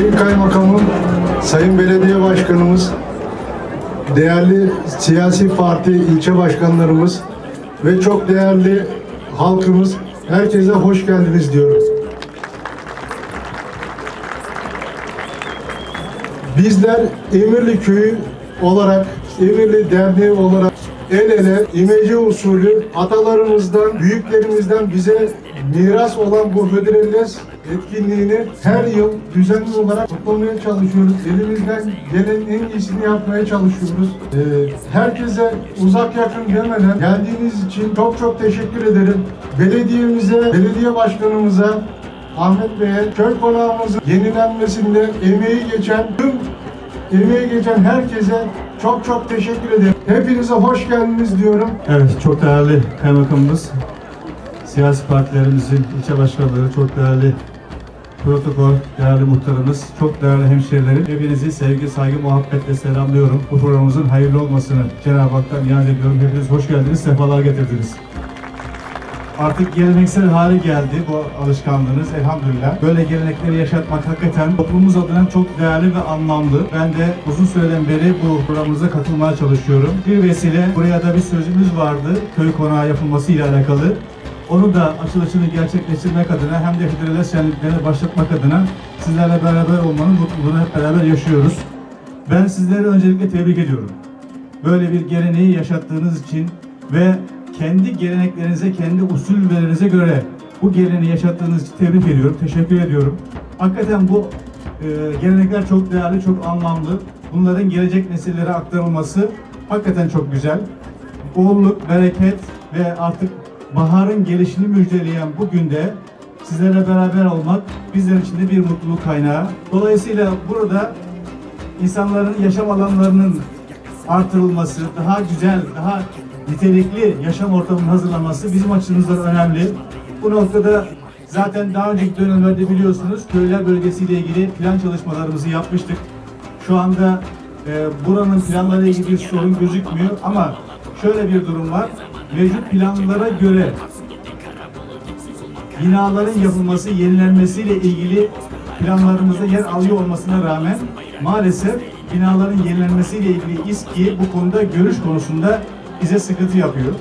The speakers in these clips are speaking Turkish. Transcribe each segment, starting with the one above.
Sayın Kaymakamım, Sayın Belediye Başkanımız, değerli siyasi parti ilçe başkanlarımız ve çok değerli halkımız, herkese hoş geldiniz diyoruz. Bizler Emirli Köyü olarak, Emirli Derneği olarak el ele imece usulü atalarımızdan, büyüklerimizden bize miras olan bu Hıdrellez etkinliğini her yıl düzenli olarak kutlamaya çalışıyoruz. Elimizden gelen en iyisini yapmaya çalışıyoruz. Ee, herkese uzak yakın demeden geldiğiniz için çok çok teşekkür ederim. Belediyemize, belediye başkanımıza, Ahmet Bey'e köy konağımızın yenilenmesinde emeği geçen tüm emeği geçen herkese çok çok teşekkür ederim. Hepinize hoş geldiniz diyorum. Evet, çok değerli kaymakamımız, siyasi partilerimizin ilçe başkanları, çok değerli protokol, değerli muhtarımız, çok değerli hemşehrilerim. Hepinizi sevgi, saygı, muhabbetle selamlıyorum. Bu programımızın hayırlı olmasını Cenab-ı Hak'tan niyaz ediyorum. Hepiniz hoş geldiniz, sefalar getirdiniz. Artık geleneksel hale geldi bu alışkanlığınız elhamdülillah. Böyle gelenekleri yaşatmak hakikaten toplumumuz adına çok değerli ve anlamlı. Ben de uzun süreden beri bu programımıza katılmaya çalışıyorum. Bir vesile buraya da bir sözümüz vardı köy konağı yapılması ile alakalı. Onu da açılışını gerçekleştirmek adına hem de Hıdrellez şenliklerini başlatmak adına sizlerle beraber olmanın mutluluğunu hep beraber yaşıyoruz. Ben sizleri öncelikle tebrik ediyorum böyle bir geleneği yaşattığınız için ve kendi geleneklerinize, kendi usullerinize göre bu geleneği yaşattığınız için tebrik ediyorum, teşekkür ediyorum. Hakikaten bu e, gelenekler çok değerli, çok anlamlı. Bunların gelecek nesillere aktarılması hakikaten çok güzel. Bolluk, bereket ve artık baharın gelişini müjdeleyen bu günde sizlerle beraber olmak bizler için de bir mutluluk kaynağı. Dolayısıyla burada insanların yaşam alanlarının artırılması, daha güzel, daha nitelikli yaşam ortamının hazırlanması bizim açımızdan önemli. Bu noktada zaten daha önceki dönemlerde biliyorsunuz köyler bölgesiyle ilgili plan çalışmalarımızı yapmıştık. Şu anda e, buranın planlarıyla ilgili bir sorun gözükmüyor ama şöyle bir durum var. Mevcut planlara göre binaların yapılması, yenilenmesiyle ilgili planlarımızda yer alıyor olmasına rağmen maalesef binaların yenilenmesiyle ilgili İSKİ bu konuda görüş konusunda bize sıkıntı yapıyor.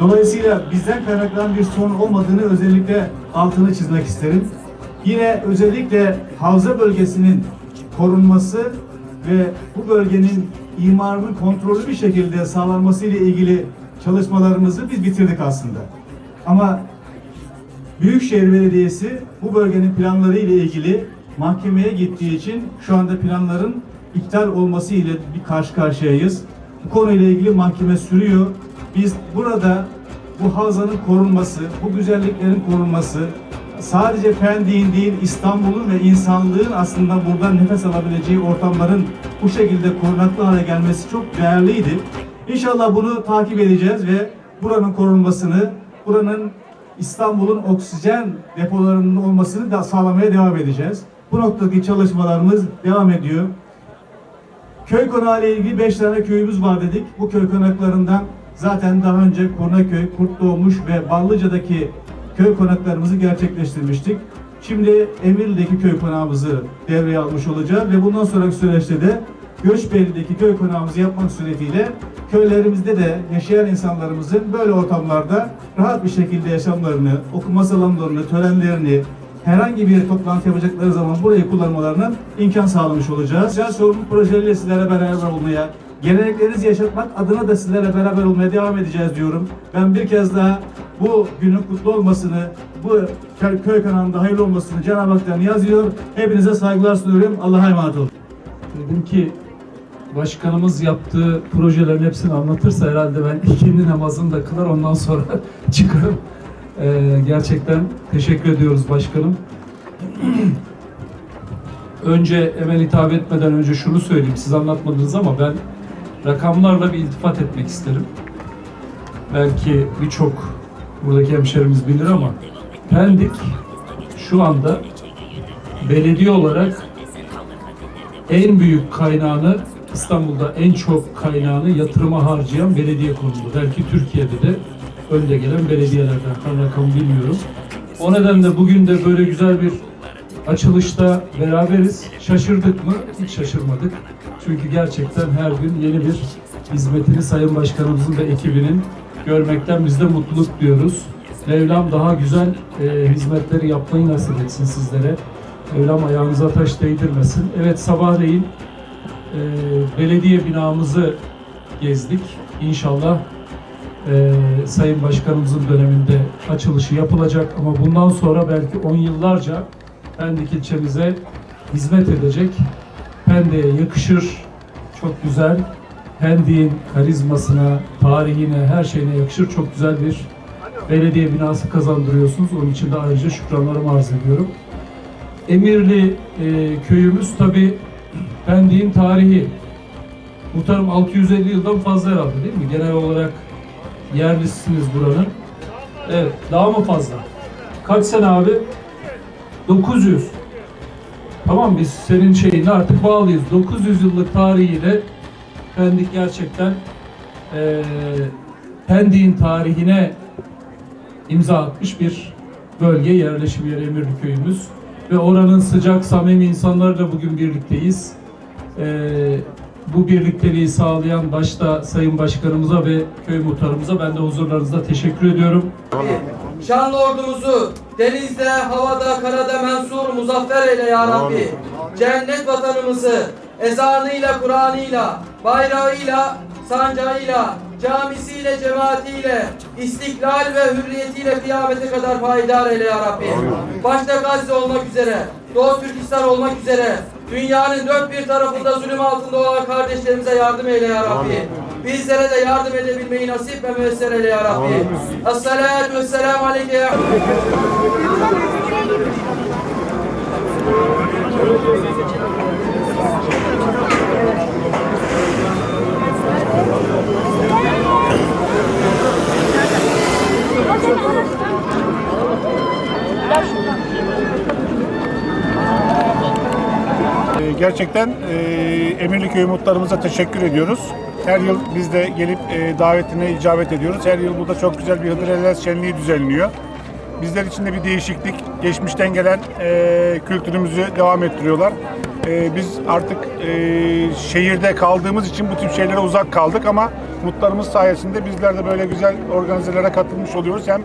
Dolayısıyla bizden kaynaklanan bir sorun olmadığını özellikle altını çizmek isterim. Yine özellikle havza bölgesinin korunması ve bu bölgenin imarının kontrollü bir şekilde sağlanması ile ilgili çalışmalarımızı biz bitirdik aslında. Ama Büyükşehir Belediyesi bu bölgenin planları ile ilgili mahkemeye gittiği için şu anda planların iptal olması ile bir karşı karşıyayız. Bu konuyla ilgili mahkeme sürüyor. Biz burada bu havzanın korunması, bu güzelliklerin korunması sadece Pendik'in değil İstanbul'un ve insanlığın aslında buradan nefes alabileceği ortamların bu şekilde korunaklı hale gelmesi çok değerliydi. İnşallah bunu takip edeceğiz ve buranın korunmasını, buranın İstanbul'un oksijen depolarının olmasını da sağlamaya devam edeceğiz. Bu noktadaki çalışmalarımız devam ediyor. Köy konağı ile ilgili 5 tane köyümüz var dedik. Bu köy konaklarından zaten daha önce Kurnaköy, Kurtdoğmuş ve Ballıca'daki köy konaklarımızı gerçekleştirmiştik. Şimdi Emirli'deki köy konağımızı devreye almış olacağız ve bundan sonraki süreçte de Göçbeli'deki köy konağımızı yapmak suretiyle köylerimizde de yaşayan insanlarımızın böyle ortamlarda rahat bir şekilde yaşamlarını, okuma salonlarını, törenlerini, herhangi bir toplantı yapacakları zaman burayı kullanmalarına imkan sağlamış olacağız. Can sorumlu projeleriyle sizlerle beraber olmaya, geleneklerinizi yaşatmak adına da sizlerle beraber olmaya devam edeceğiz diyorum. Ben bir kez daha bu günün kutlu olmasını, bu köy, kanalında hayırlı olmasını Cenab-ı Hak'tan yazıyor. Hepinize saygılar sunuyorum. Allah'a emanet olun. Ki başkanımız yaptığı projelerin hepsini anlatırsa herhalde ben ikindi namazını da kılar ondan sonra çıkarım. Ee, gerçekten teşekkür ediyoruz başkanım. önce hemen hitap etmeden önce şunu söyleyeyim. Siz anlatmadınız ama ben rakamlarla bir iltifat etmek isterim. Belki birçok buradaki hemşerimiz bilir ama Pendik şu anda belediye olarak en büyük kaynağını İstanbul'da en çok kaynağını yatırıma harcayan belediye konumunda. Belki Türkiye'de de önde gelen belediyelerden. Tam bilmiyorum. O nedenle bugün de böyle güzel bir açılışta beraberiz. Şaşırdık mı? Hiç şaşırmadık. Çünkü gerçekten her gün yeni bir hizmetini Sayın Başkanımızın ve ekibinin görmekten biz de mutluluk duyuyoruz. Mevlam daha güzel e, hizmetleri yapmayı nasip etsin sizlere. Mevlam ayağınıza taş değdirmesin. Evet sabahleyin belediye binamızı gezdik. İnşallah e, Sayın Başkanımızın döneminde açılışı yapılacak ama bundan sonra belki on yıllarca Pendik ilçemize hizmet edecek. Pendik'e yakışır, çok güzel. Pendik'in karizmasına, tarihine, her şeyine yakışır çok güzel bir belediye binası kazandırıyorsunuz. Onun için de ayrıca şükranlarımı arz ediyorum. Emirli e, köyümüz tabi Pendik'in tarihi. Muhtarım 650 yıldan fazla herhalde değil mi? Genel olarak yerlisiniz buranın. Evet, daha mı fazla? Kaç sene abi? 900. Tamam biz senin şeyine artık bağlıyız. 900 yıllık tarihiyle Pendik gerçekten eee Pendik'in tarihine imza atmış bir bölge, yerleşim yeri Emirli köyümüz. Ve oranın sıcak, samimi insanlarla bugün birlikteyiz. Ee, bu birlikteliği sağlayan başta Sayın Başkanımıza ve köy muhtarımıza ben de huzurlarınızda teşekkür ediyorum. Şanlı ordumuzu denizde, havada, karada mensur muzaffer eyle ya Rabbi. Cennet vatanımızı ezanıyla, Kur'an'ıyla, bayrağıyla, sancağıyla, camisiyle, cemaatiyle, istiklal ve hürriyetiyle kıyamete kadar payidar eyle ya Rabbi. Başta Gazze olmak üzere, Doğu Türkistan olmak üzere, dünyanın dört bir tarafında zulüm altında olan kardeşlerimize yardım eyle ya Rabbi. Bizlere de yardım edebilmeyi nasip ve müessir eyle ya Rabbi. Esselatu vesselamu aleyke ya Ee, Gerçekten e, Emirli Köyü muhtarımıza teşekkür ediyoruz. Her yıl biz de gelip e, davetine icabet ediyoruz. Her yıl burada çok güzel bir Hıdır Ellez Şenliği düzenliyor. Bizler için de bir değişiklik. Geçmişten gelen e, kültürümüzü devam ettiriyorlar. E, biz artık e, şehirde kaldığımız için bu tip şeylere uzak kaldık ama muhtarımız sayesinde bizler de böyle güzel organizelere katılmış oluyoruz. Hem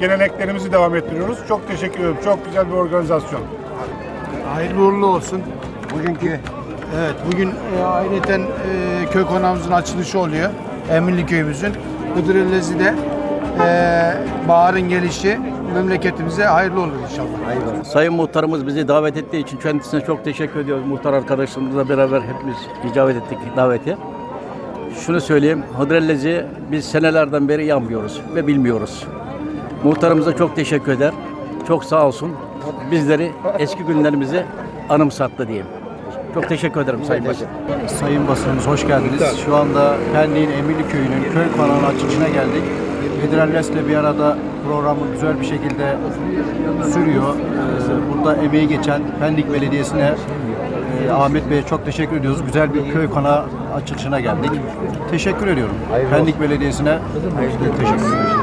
geleneklerimizi devam ettiriyoruz. Çok teşekkür ediyorum. Çok güzel bir organizasyon. Hayırlı uğurlu olsun. Bugünkü Evet, bugün e, ayrıca e, köy konağımızın açılışı oluyor. Eminli köyümüzün. Hıdrellezi de e, baharın gelişi memleketimize hayırlı olur inşallah. Sayın muhtarımız bizi davet ettiği için kendisine çok teşekkür ediyoruz. Muhtar arkadaşlarımızla beraber hepimiz icabet ettik davete. Şunu söyleyeyim, Hıdrellezi biz senelerden beri yanmıyoruz ve bilmiyoruz. Muhtarımıza çok teşekkür eder. Çok sağ olsun. Bizleri eski günlerimizi anımsattı diyeyim. Çok teşekkür ederim Sayın Başkan. Sayın basınımız hoş geldiniz. Şu anda Pendik'in Emirli Köyü'nün köy kanalının açılışına geldik. Hidrellez'le bir arada programı güzel bir şekilde sürüyor. Ee, Burada emeği geçen Pendik Belediyesi'ne e, Ahmet Bey'e çok teşekkür ediyoruz. Güzel bir köy kanağı açılışına geldik. Teşekkür ediyorum. Pendik Belediyesi'ne teşekkür ederim.